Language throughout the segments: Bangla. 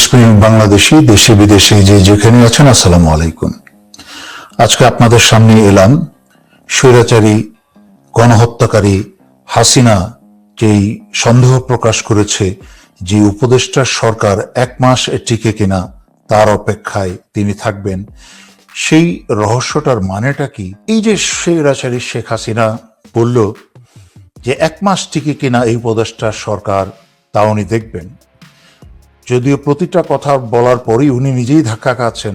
দেশপ্রেমিক বাংলাদেশি, দেশে বিদেশে যে যেখানে আছেন, আসসালামু আলাইকুম। আজকে আপনাদের সামনে এলাম স্বৈরাচারী, গণহত্যাকারী হাসিনা যেই সন্দেহ প্রকাশ করেছে যে উপদেষ্টার সরকার এক মাস টিকে কিনা, তার অপেক্ষায় তিনি থাকবেন। সেই রহস্যটার মানেটা কি? এই যে স্বৈরাচারী শেখ হাসিনা বলল যে এক মাস টিকে কিনা এই উপদেষ্টার সরকার, তা উনি দেখবেন। যদিও প্রতিটা কথা বলার পরই উনি নিজেই ধাক্কা খাচ্ছেন।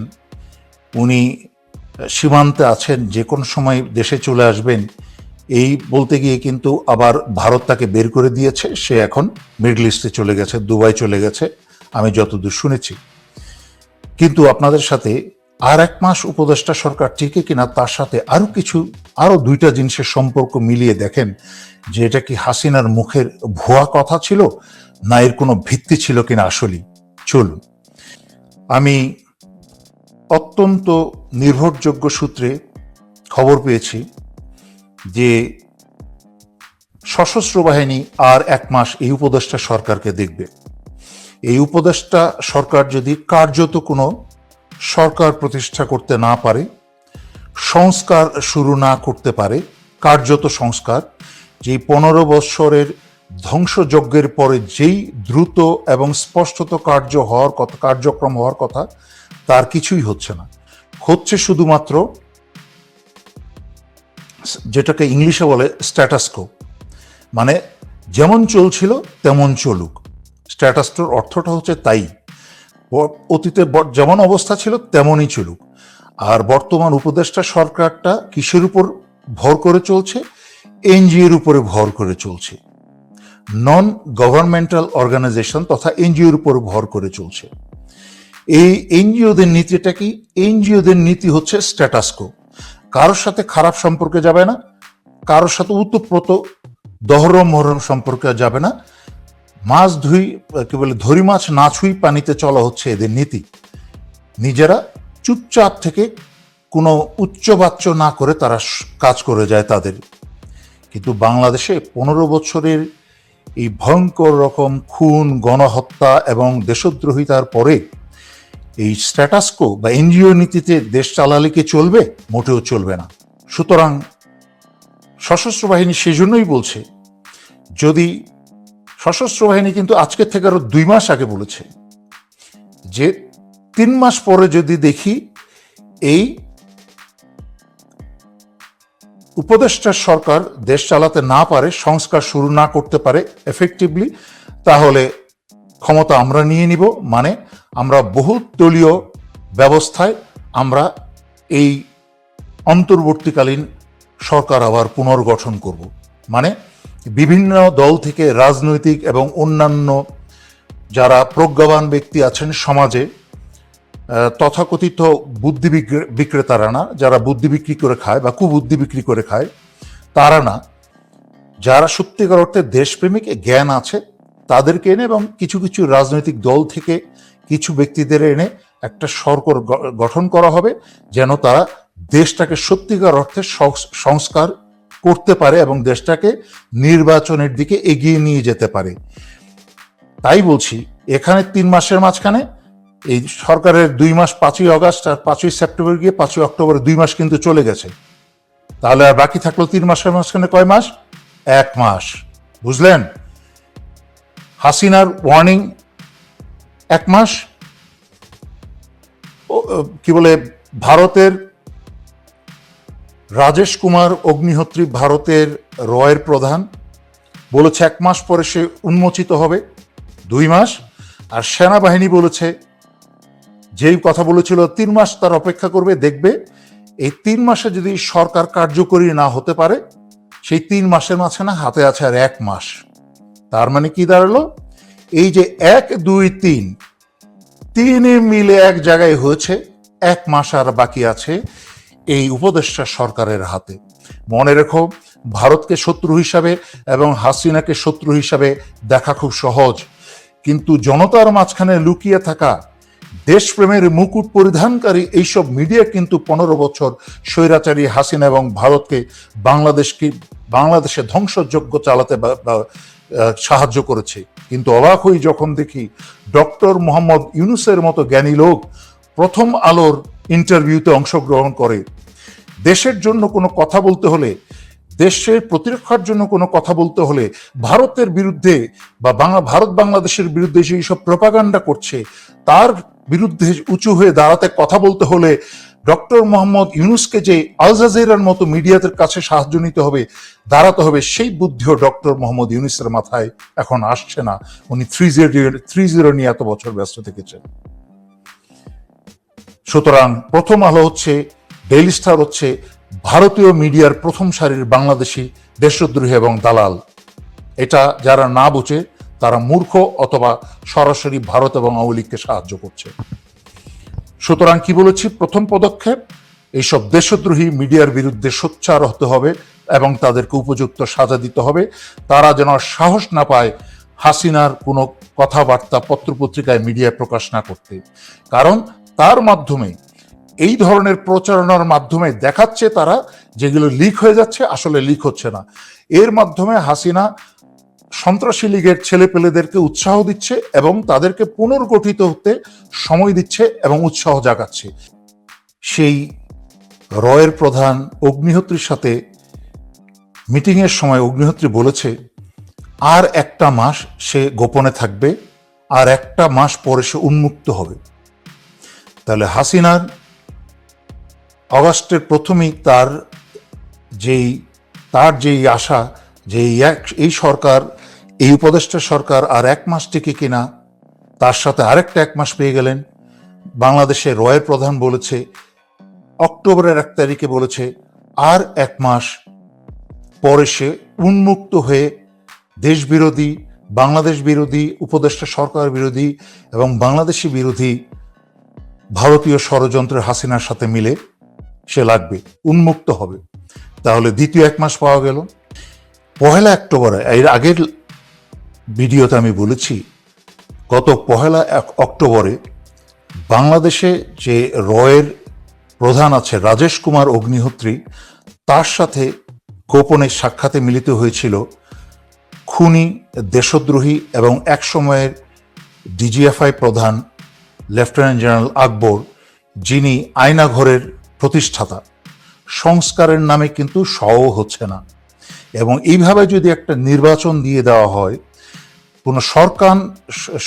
উনি সীমান্তে আছেন, যে কোনো সময় দেশে চলে আসবেন, এই বলতে গিয়ে কিন্তু আবার ভারত তাকে বের করে দিয়েছে। সে এখন মিডল ইস্টে চলে গেছে, দুবাই চলে গেছে, আমি যতদূর শুনেছি। কিন্তু আপনাদের সাথে আর এক মাস উপদেষ্টা সরকার টিকে কিনা, তার সাথে আরও কিছু, আরও দুইটা জিনিসের সম্পর্ক মিলিয়ে দেখেন যে এটা কি হাসিনার মুখের ভুয়া কথা ছিল না এর কোনো ভিত্তি ছিল কিনা আসলেই? চলুন। আমি অত্যন্ত নির্ভরযোগ্য সূত্রে খবর পেয়েছি যে সশস্ত্র বাহিনী আর এক মাস এই উপদেষ্টা সরকারকে দেখবে। এই উপদেষ্টা সরকার যদি কার্যত কোনো সরকার প্রতিষ্ঠা করতে না পারে, সংস্কার শুরু না করতে পারে, কার্যত সংস্কার যে পনেরো বৎসরের ধ্বংসযজ্ঞের পরে যেই দ্রুত এবং স্পষ্টত কার্য হওয়ার কথা কার্যক্রম হওয়ার কথা, তার কিছুই হচ্ছে না। হচ্ছে শুধুমাত্র যেটাকে ইংলিশে বলে স্ট্যাটাসকো মানে যেমন চলছিল, তেমন চলুক। স্ট্যাটাসকোর অর্থটা হচ্ছে তাই। অতীতে যেমন অবস্থা ছিল, তেমনই চলুক। আর বর্তমান উপদেষ্টা সরকারটা কিসের উপর ভর করে চলছে? এনজিওর উপরে ভর করে চলছে। নন গভর্নমেন্টাল অর্গানাইজেশন তথা এনজিওর উপর ভর করে চলছে। এই এনজিওদের নীতিটা কি? এনজিওদের নীতি হচ্ছে স্ট্যাটাসকো কারোর সাথে খারাপ সম্পর্কে যাবে না, কারোর সাথে উতপ্রত, দহরম মহরম সম্পর্কে যাবে না। মাছ ধুই, কি বলে, ধরি মাছ না ছুই পানিতে চলা হচ্ছে এদের নীতি। নিজেরা চুপচাপ থেকে কোনো উচ্চবাচ্য না করে তারা কাজ করে যায় তাদের। কিন্তু বাংলাদেশে পনেরো বছরের এই ভয়ঙ্কর রকম খুন, গণহত্যা এবং দেশদ্রোহিতার পরে এই স্ট্যাটাসকো বা এনজিও নীতিতে দেশ চালালে কি চলবে? মোটেও চলবে না। সুতরাং সশস্ত্র বাহিনী সেজন্যই বলছে, যদি সশস্ত্র বাহিনী কিন্তু আজকের থেকে আরও দুই মাস আগে বলেছে, যে তিন মাস পরে যদি দেখি এই উপদেষ্টা সরকার দেশ চালাতে না পারে, সংস্কার শুরু না করতে পারে এফেক্টিভলি তাহলে ক্ষমতা আমরা নিয়ে নিব। মানে আমরা বহু দলীয় ব্যবস্থায় আমরা এই অন্তর্বর্তীকালীন সরকার আবার পুনর্গঠন করব। মানে বিভিন্ন দল থেকে রাজনৈতিক এবং অন্যান্য যারা প্রজ্ঞাবান ব্যক্তি আছেন সমাজে তথাকথিত বুদ্ধি বিক্রেতারা না যারা বুদ্ধি বিক্রি করে খায় বা কুবুদ্ধি বিক্রি করে খায়, তারা না। যারা সত্যিকার অর্থে দেশপ্রেমিক, জ্ঞান আছে, তাদেরকে এনে এবং কিছু কিছু রাজনৈতিক দল থেকে কিছু ব্যক্তিদের এনে একটা সরকার গঠন করা হবে, যেন তারা দেশটাকে সত্যিকার অর্থে সংস- সংস্কার করতে পারে এবং দেশটাকে নির্বাচনের দিকে এগিয়ে নিয়ে যেতে পারে। তাই বলছি, এখানে তিন মাসের মাঝখানে এই সরকারের দুই মাস পাঁচই আগস্ট আর পাঁচই সেপ্টেম্বর গিয়ে পাঁচই অক্টোবর দুই মাস কিন্তু চলে গেছে। তাহলে আর বাকি থাকল তিন মাসের মাঝখানে কয় মাস? এক মাস। বুঝলেন? হাসিনার ওয়ার্নিং এক মাস। কি বলে, ভারতের রাজেশ কুমার অগ্নিহোত্রী ভারতের রয়ের প্রধান, বলেছে এক মাস পরে সে উন্মোচিত হবে, দুই মাস। আর সেনাবাহিনী বলেছে যেই কথা বলেছিল, তিন মাস তার অপেক্ষা করবে, দেখবে এই তিন মাসে যদি সরকার কার্যকরী না হতে পারে, সেই তিন মাসের মাঝখানে হাতে আছে আর এক মাস। তার মানে কি দাঁড়াল? এই যে এক, দুই, তিন, তিনে মিলে এক জায়গায় হয়েছে, এক মাস আর বাকি আছে এই উপদেষ্টা সরকারের হাতে। মনে রেখো, ভারতকে শত্রু হিসাবে এবং হাসিনাকে শত্রু হিসাবে দেখা খুব সহজ। কিন্তু জনতার মাঝখানে লুকিয়ে থাকা দেশপ্রেমের মুকুট পরিধানকারী এইসব মিডিয়া কিন্তু পনেরো বছর স্বৈরাচারী হাসিনা এবং ভারতকে বাংলাদেশকে, বাংলাদেশে ধ্বংসযোগ্য চালাতে সাহায্য করেছে। কিন্তু অবাক হই যখন দেখি ডক্টর মোহাম্মদ ইউনুসের মতো জ্ঞানী লোক প্রথম আলোর ইন্টারভিউতে অংশগ্রহণ করে। দেশের জন্য কোনো কথা বলতে হলে দেশের প্রতিরক্ষার জন্য কোনো কথা বলতে হলে ভারতের বিরুদ্ধে বা বাংলা, ভারত বাংলাদেশের বিরুদ্ধে যে সব প্রপাগান্ডা করছে, তার বিরুদ্ধে উঁচু হয়ে দাঁড়াতে কথা বলতে হলে ডক্টর মোহাম্মদ ইউনুসকে যে আল জাজিরার মতো মিডিয়াদের কাছে সাহায্য নিতে হবে, দাঁড়াতে হবে, সেই বুদ্ধিও ডক্টর মোহাম্মদ ইউনুসের মাথায় এখন আসছে না। উনি থ্রি জিরো থ্রি জিরো নিয়ে এত বছর ব্যস্ত থেকেছেন। সুতরাং প্রথম আলো হচ্ছে ডেইলি স্টার হচ্ছে ভারতীয় মিডিয়ার প্রথম সারির বাংলাদেশি দেশদ্রোহী এবং দালাল। এটা যারা না বুঝে, তারা মূর্খ অথবা সরাসরি ভারত এবং আওয়ামী লীগকে সাহায্য করছে। সুতরাং কি বলেছি? প্রথম পদক্ষেপ, এইসব দেশদ্রোহী মিডিয়ার বিরুদ্ধে সোচ্চার হতে হবে এবং তাদেরকে উপযুক্ত সাজা দিতে হবে। তারা যেন সাহস না পায় হাসিনার কোনো কথাবার্তা পত্রপত্রিকায় মিডিয়ায় প্রকাশ না করতে। কারণ তার মাধ্যমে এই ধরনের প্রচারণার মাধ্যমে দেখাচ্ছে তারা যেগুলো লিক হয়ে যাচ্ছে, আসলে লিক হচ্ছে না। এর মাধ্যমে হাসিনা সন্ত্রাসী লীগের ছেলেপেলেদেরকে উৎসাহ দিচ্ছে এবং তাদেরকে পুনর্গঠিত হতে সময় দিচ্ছে এবং উৎসাহ জাগাচ্ছে। সেই রয়ের প্রধান অগ্নিহোত্রীর সাথে মিটিংয়ের সময় অগ্নিহোত্রী বলেছে, আর একটা মাস সে গোপনে থাকবে, আর একটা মাস পরে সে উন্মুক্ত হবে। তাহলে হাসিনার অগাস্টের প্রথমেই তার যেই তার যেই আশা যে এক- এই সরকার, এই উপদেষ্টা সরকার আর এক মাস টিকে কিনা, তার সাথে আরেকটা এক মাস পেয়ে গেলেন। বাংলাদেশে রয়ের প্রধান বলেছে, অক্টোবরের এক তারিখে বলেছে, আর এক মাস পরে সে উন্মুক্ত হয়ে দেশবিরোধী, বাংলাদেশ বিরোধী, উপদেষ্টা সরকার বিরোধী এবং বাংলাদেশি বিরোধী ভারতীয় ষড়যন্ত্রের হাসিনার সাথে মিলে সে লাগবে, উন্মুক্ত হবে। তাহলে দ্বিতীয় এক মাস পাওয়া গেল। পহেলা অক্টোবরে, এর আগের ভিডিওতে আমি বলেছি, গত পহেলা এক অক্টোবরে বাংলাদেশে যে রয়ের প্রধান আছে রাজেশ কুমার অগ্নিহোত্রী, তার সাথে গোপনে সাক্ষাতে মিলিত হয়েছিল খুনি, দেশদ্রোহী এবং একসময়ের ডিজিএফআই প্রধান লেফটেন্যান্ট জেনারেল আকবর, যিনি আয়নাঘরের প্রতিষ্ঠাতা। সংস্কারের নামে কিন্তু সহ হচ্ছে না। এবং এইভাবে যদি একটা নির্বাচন দিয়ে দেওয়া হয়, কোনো সরকার,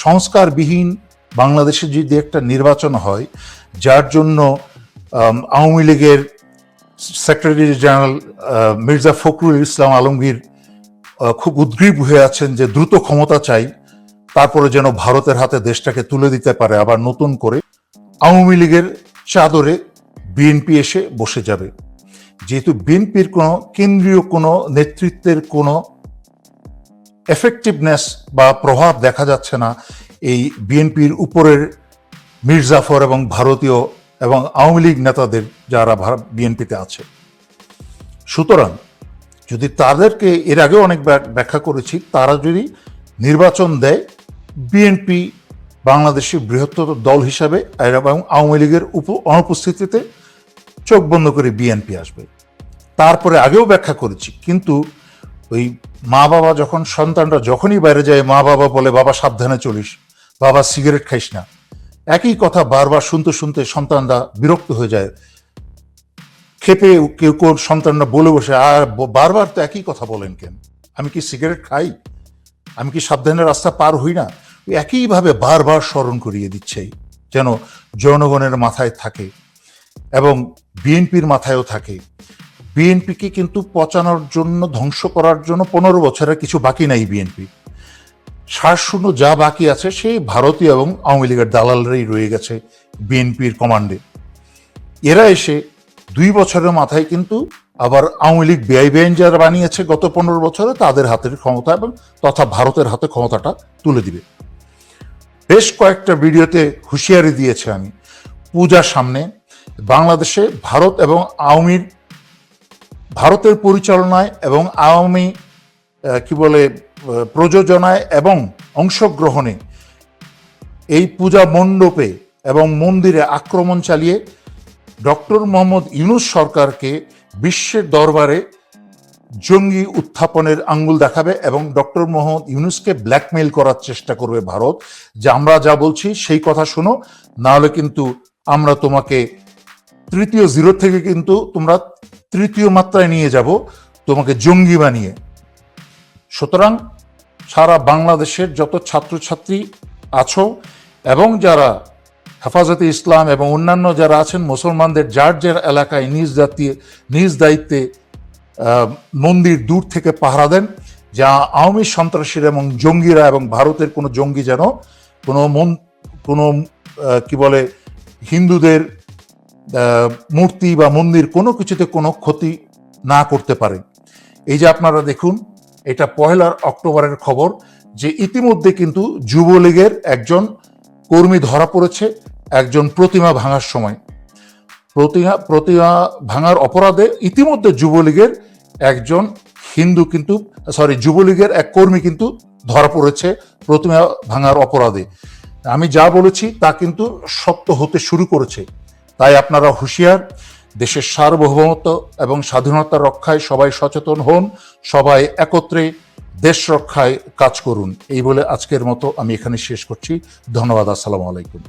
সংস্কারবিহীন বাংলাদেশে যদি একটা নির্বাচন হয়, যার জন্য আওয়ামী লীগের সেক্রেটারি জেনারেল মির্জা ফখরুল ইসলাম আলমগীর খুব উদ্গ্রীব হয়ে আছেন যে দ্রুত ক্ষমতা চাই, তারপরে যেন ভারতের হাতে দেশটাকে তুলে দিতে পারে, আবার নতুন করে। আওয়ামী লীগের চাদরে বিএনপি এসে বসে যাবে। যেহেতু বিএনপির কোনো কেন্দ্রীয় কোনো নেতৃত্বের কোনো এফেক্টিভনেস বা প্রভাব দেখা যাচ্ছে না, এই বিএনপির উপরের মির্জাফর এবং ভারতীয় এবং আওয়ামী লীগ নেতাদের যারা বিএনপিতে আছে। সুতরাং যদি তাদেরকে এর আগেও অনেক ব্যাখ্যা করেছি, তারা যদি নির্বাচন দেয়, বিএনপি বাংলাদেশের বৃহত্তর দল হিসাবে এবং আওয়ামী লীগের উপ- অনুপস্থিতিতে চোখ বন্ধ করে বিএনপি আসবে। তারপরে আগেও ব্যাখ্যা করেছি, কিন্তু ওই মা বাবা যখন, সন্তানরা যখনই বাইরে যায়, মা বাবা বলে, বাবা, সাবধানে চলিস, বাবা, সিগারেট খাইস না। একই কথা বারবার শুনতে শুনতে সন্তানরা বিরক্ত হয়ে যায়। খেপে কেউ কেউ সন্তানরা বলে বসে, আর বারবার তো একই কথা বলেন কেন? আমি কি সিগারেট খাই? আমি কি সাবধানে রাস্তা পার হই না? একইভাবে বারবার স্মরণ করিয়ে দিচ্ছে, যেন জনগণের মাথায় থাকে। এবং বিএনপির মাথায়ও থাকে। বিএনপিকে কিন্তু পচানোর জন্য, ধ্বংস করার জন্য পনেরো বছরের কিছু বাকি নাই বিএনপি। শূন্য যা বাকি আছে, সেই ভারতীয় এবং আওয়ামী লীগের দালালরাই রয়ে গেছে বিএনপির কমান্ডে এরা এসে দুই বছরের মাথায় কিন্তু আবার আওয়ামী লীগ বেআই বেআইন যারা বানিয়েছে গত পনেরো বছরে, তাদের হাতের ক্ষমতা এবং তথা ভারতের হাতে ক্ষমতাটা তুলে দিবে। বেশ কয়েকটা ভিডিওতে হুঁশিয়ারি দিয়েছে আমি। পূজার সামনে বাংলাদেশে ভারত এবং আওয়ামীর ভারতের পরিচালনায় এবং আওয়ামী কি বলে প্রযোজনায় এবং অংশগ্রহণে এই পূজা মণ্ডপে এবং মন্দিরে আক্রমণ চালিয়ে ডক্টর মোহাম্মদ ইউনুস সরকারকে বিশ্বের দরবারে জঙ্গি উত্থাপনের আঙ্গুল দেখাবে এবং ডক্টর মোহাম্মদ ইউনুসকে ব্ল্যাকমেইল করার চেষ্টা করবে ভারত। যে আমরা যা বলছি সেই কথা শোনো, নাহলে কিন্তু আমরা তোমাকে তৃতীয় জিরো থেকে কিন্তু তোমরা তৃতীয় মাত্রায় নিয়ে যাব তোমাকে জঙ্গি বানিয়ে। সুতরাং সারা বাংলাদেশের যত ছাত্রছাত্রী আছো এবং যারা হেফাজতে ইসলাম এবং অন্যান্য যারা আছেন, মুসলমানদের যার যার এলাকায় নিজ জাতীয় নিজ দায়িত্বে মন্দির দূর থেকে পাহারা দেন, যা আওয়ামী সন্ত্রাসীরা এবং জঙ্গিরা এবং ভারতের কোনো জঙ্গি যেন কোনো মন, কোনো কি বলে, হিন্দুদের মূর্তি বা মন্দির কোনো কিছুতে কোনো ক্ষতি না করতে পারে। এই যে আপনারা দেখুন, এটা পহেলার অক্টোবরের খবর যে ইতিমধ্যে কিন্তু যুবলীগের একজন কর্মী ধরা পড়েছে, একজন প্রতিমা ভাঙার সময়। প্রতিমা প্রতিমা ভাঙার অপরাধে ইতিমধ্যে যুবলীগের একজন হিন্দু কিন্তু, সরি, যুবলীগের এক কর্মী কিন্তু ধরা পড়েছে প্রতিমা ভাঙার অপরাধে। আমি যা বলেছি তা কিন্তু সত্য হতে শুরু করেছে। তাই আপনারা হুঁশিয়ার, দেশের সার্বভৌমত্ব এবং স্বাধীনতা রক্ষায় সবাই সচেতন হন, সবাই একত্রে দেশ রক্ষায় কাজ করুন। এই বলে আজকের মতো আমি এখানে শেষ করছি। ধন্যবাদ, আসসালামু আলাইকুম।